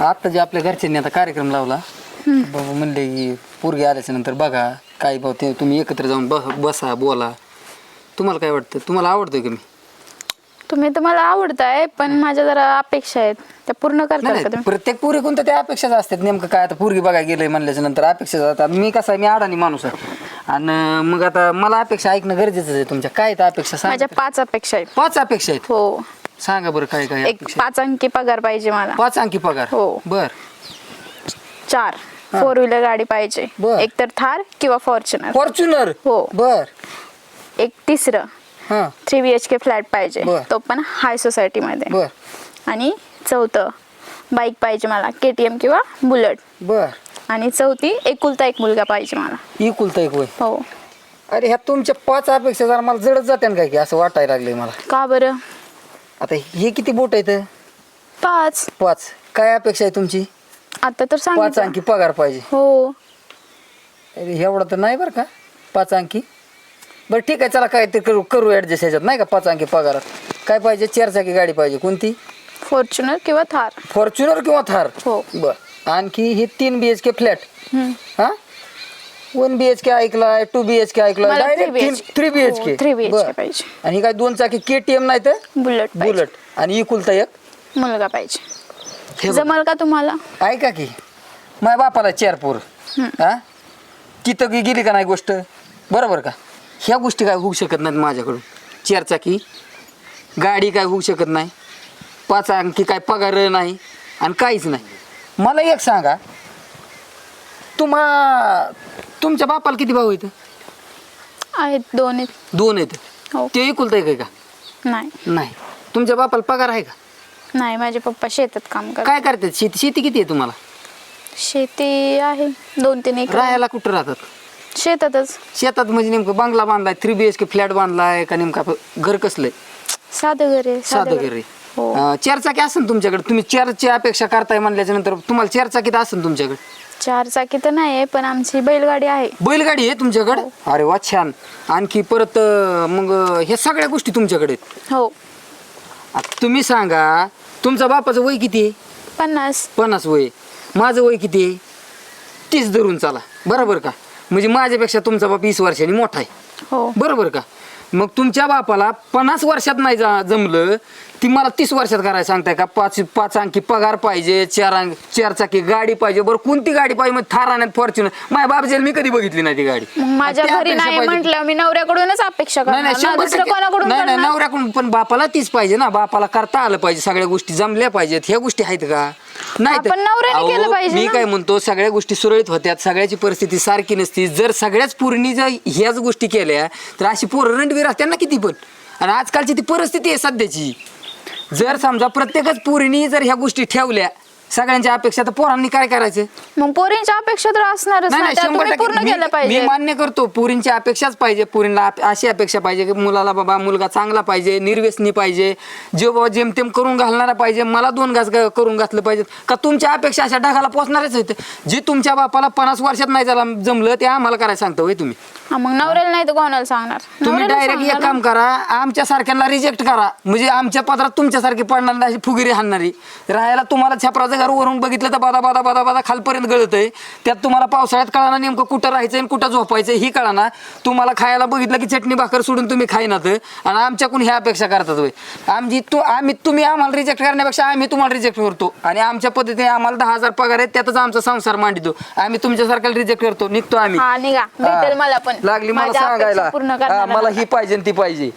आता जे आपल्या घरच्यांनी आता कार्यक्रम लावला बाबा म्हणले की पोरगी आल्याच्यानंतर बघा काय भाऊ ते तुम्ही एकत्र जाऊन बस बसा बोला. तुम्हाला काय वाटतं? तुम्हाला आवडतं का मी तुम्ही तर मला आवडताय पण माझ्या जरा अपेक्षा आहेत. त्या पूर्ण नाही, करताल का नाही तुम्ही? प्रत्येक पोरी कोणत्या त्या अपेक्षाच असतात? नेमकं काय आता पोरगी बघायला गेलंय म्हणल्याच्या नंतर अपेक्षा जातात मी कसा आहे? मी अडाणी माणूस आहे. आणि मग आता मला अपेक्षा ऐकणं गरजेचं आहे तुमच्या. काय त्या अपेक्षा? सांगा माझ्या पाच अपेक्षा आहेत. पाच अपेक्षा आहेत? हो. सांगा बरं काय काय एक अपेक्षा पाच अंकी पगार पाहिजे मला. पाच अंकी पगार? हो. बर. चार. फोर व्हीलर गाडी पाहिजे. बर. एक तर थार किंवा फॉर्च्युनर फॉर्च्युनर हो. बर. एक तिसरं. हा. Three B H K flat पाहिजे. बर. तो पण हाय सोसायटीमध्ये बर. आणि चौथं बाईक पाहिजे मला. के टी एम किंवा बुलेट. बर. आणि चौथी एकुलता एक मुलगा पाहिजे मला. इकुलता एक वय? हो. अरे ह्या तुमच्या पाच अपेक्षा जरा मला जडत जाते काय की असं वाटायला लागलंय मला. का बरं? आता हे किती बोट आहेत? पाच. पाच. काय अपेक्षा आहे तुमची? आता तर पाच सांगितलं अंकी पगार पाहिजे. हो. अरे एवढं तर नाही बरं का? पाच अंकी? बरं ठीक आहे चला काय ते करू करू ॲडजस्ट ह्याच्यात. नाही का पाच अंकी पगारात? काय पाहिजे? चारचाकी गाडी पाहिजे. कोणती? फॉर्च्युनर किंवा थार. फॉर्च्युनर किंवा थार? हो. बर. आणखी ही तीन बी एच के फ्लॅट हम्म. हा? वन बी एच के ऐकलाय टू बी एच के ऐकलाय मला direct three BHK. Three B H हो, के three BHK पाहिजे. आणि ही काय दोन चाकी के टी एम नाही तर? बुलेट पाहिजे. बुलेट आणि इकुलता एक? मुलगा पाहिजे. हे बघ. जमल का तुम्हाला? ऐका की. माझ्या बापाला चार पोर हा? तिथं गी- गेली का नाही गोष्ट? बरोबर का? ह्या गोष्टी काय होऊ शकत नाहीत माझ्याकडून. चार चाकी. गाडी काय होऊ शकत नाही. पाच अंकी काय पगार नाही. आणि काहीच नाही. मला एक सांगा. तुम्हा तुमच्या बापाला किती भाऊ आहेत? आहेत दोन आहेत. दोन आहेत? हो. ते एकुलता एक आहे का? नाही. नाही. तुमच्या बापाला पगार आहे का? नाही माझे पप्पा शेतात काम करतात. काय करतात? शेती शेती किती आहे तुम्हाला? शेती आहे. दोन तीन एक राहायला कुठं राहतात? शेतातच. शेतात म्हणजे नेमकं बंगला बांधलाय three B H K flat बांधलाय का नेमका घर कसलंय साधं घर आहे साधं घर. आहे. हो. अं, चार चाकी असेल तुमच्याकडे? तुम्ही चारची अपेक्षा करताय म्हणल्याच्या नंतर तुम्हाला चार चाकीत असेल तुमच्याकडे? चार चाकी तर नाही पण आमची बैलगाडी आहे. बैलगाडी आहे तुमच्याकडे? अरे वा छान. आणखी परत अं, मग अं, ह्या सगळ्या गोष्टी तुमच्याकडे आहेत. हो. आता तुम्ही सांगा तुमचा बापाचं वय किती आहे? पन्नास. पन्नास वय. माझं वय किती आहे? तीस धरून चाला. बरोबर का? म्हणजे माझ्यापेक्षा तुमचा बाप वीस वर्षांनी मोठा आहे. हो. बरोबर का? मग तुमच्या बापाला पन्नास वर्षात नाही जा जमलं ती मला तीस वर्षात करायला सांगताय का पाच पाच अंकी पगार पाहिजे चार अंक चार चाकी गाडी पाहिजे बरं कोणती गाडी पाहिजे मग थार आणि फॉर्च्युनर माझ्या बाप मी कधी बघितली नाही ती गाडी मग माझ्या त्या घरी अपेक्षा नाही पाहिजे. म्हटलं मी नवऱ्याकडूनच अपेक्षा नाही करणार नाही ना शंभर दुसरं टक्के. कोणाकडून नाही नाही करणार? नवऱ्याकडून पण बापाला तीच पाहिजे ना बापाला करता आलं पाहिजे सगळ्या गोष्टी जमल्या पाहिजेत ह्या गोष्टी आहेत का नाही तर- आपण नवऱ्याने अहो, केलं पाहिजे मी ना. काय म्हणतो सगळ्या गोष्टी सुरळीत होत्यात सगळ्याची परिस्थिती सारखी नसती. जर सगळ्याच पूर्णी जर ह्याच गोष्टी केल्या तर अशी पोरं रणवीर असतात ना किती पण. आणि आजकालची ती परिस्थिती आहे सध्याची. जर समजा प्रत्येकच पोरीनी जर ह्या गोष्टी ठेवल्या सगळ्यांच्या अपेक्षा तर पोरांनी काय करायचं? मग पोरींच्या अपेक्षा तर असणारच नाही ना नाही त्या शंभर तुम्ही पूर्ण टक्के केलं मी- पाहिजे. मान्य करतो पुरींची अपेक्षाच पाहिजे पुरींना आप- अशी अपेक्षा पाहिजे की मुलाला बाबा मुलगा चांगला पाहिजे निर्व्यसनी पाहिजे जे बाबा जेमतेम करून घालणारा पाहिजे मला दोन घास ग- करून घातलं पाहिजे. का तुमच्या अपेक्षा अशा ढगाला पोचणारच आहेत? जे तुमच्या बापाला पन्नास वर्षात नाही झाला जमलं ते आम्हाला करायला सांगतो होय तुम्ही. हा, मग नवऱ्याला नाही तर कोणाला सांगणार? तुम्ही नवऱ्याला डायरेक्ट एक काम करा आमच्या सारख्यांना रिजेक्ट करा. म्हणजे आमच्या पत्रात तुमच्यासारखी पडणार नाही अशी फुगिरी हाणणारी. राहायला तुम्हाला छपराचं घर वरून बघितलं तर बादा बादा बादा बादा खालपर्यंत गळत आहे त्यात तुम्हाला पावसाळ्यात कळाना नेमकं कुठं राहायचं आणि कुठं झोपायचं ही कळाना. तुम्हाला खायला बघितलं की चटणी भाकर सोडून तुम्ही खाईनात आणि आमच्याकडून ह्या अपेक्षा करतात होय. आमची तू आम्ही तुम्ही आम्हाला रिजेक्ट करण्यापेक्षा आम्ही तुम्हाला रिजेक्ट करतो. आणि आमच्या पद्धतीने आम्हाला दहा हजार पगार आहे त्यातच आमचा संसार मांडितो. आम्ही तुमच्यासारख्याला रिजेक्ट करतो. निघतो आम्ही. हा निघा. भेटेल मला पण. लागली मला माझ्या अपेक्षा सांगायला. पूर्ण हा, मला. ही पाहिजे आणि ती पाहिजे.